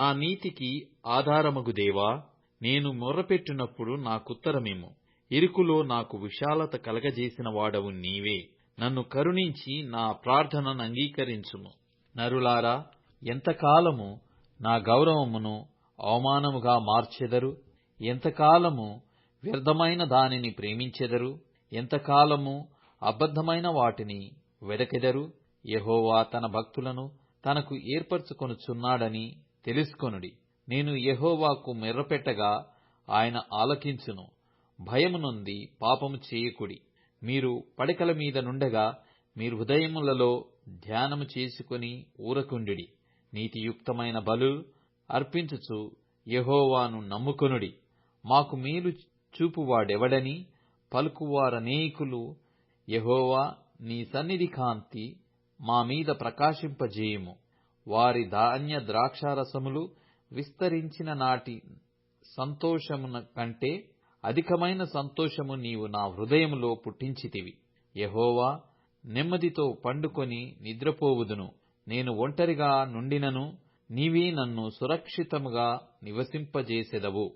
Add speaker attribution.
Speaker 1: ఆ నీతికి ఆధారమగు దేవా నేను మొర్రపెట్టినప్పుడు నాకుత్తరమిమ్ము ఇరుకులో నాకు విశాలత కలగజేసిన వాడవు నీవే. నన్ను కరుణించి నా ప్రార్థనను అంగీకరించుము. నరులారా ఎంతకాలము నా గౌరవమును అవమానముగా మార్చెదరు? ఎంతకాలము వ్యర్థమైన దానిని ప్రేమించెదరు? ఎంతకాలము అబద్ధమైన వాటిని వెదకెదరు? యెహోవా తన భక్తులను తనకు ఏర్పరచుకొనుచున్నాడని తెలుసుకొనుడి. నేను యెహోవాకు మెర్రపెట్టగా ఆయన ఆలకించును. భయము నుండి పాపము చేయకుడి. మీరు పడకల మీద నుండగా మీ హృదయములలో ధ్యానము చేసుకుని ఊరకుండుడి. నీతియుక్తమైన బలు అర్పించుచు యెహోవాను నమ్ముకొనుడి. మాకు మేలు చూపువాడెవడని పలుకువారనేకులు యెహోవా నీ సన్నిధి కాంతి మా మీద ప్రకాశింపజేయుము. వారి ధాన్య ద్రాక్షారసములు విస్తరించిన నాటి సంతోషమున కంటే అధికమైన సంతోషము నీవు నా హృదయములో పుట్టించితివి. యహోవా నెమ్మదితో పండుకొని నిద్రపోవుదును. నేను ఒంటరిగా నుండినను నీవే నన్ను సురక్షితముగా నివసింపజేసెదవు.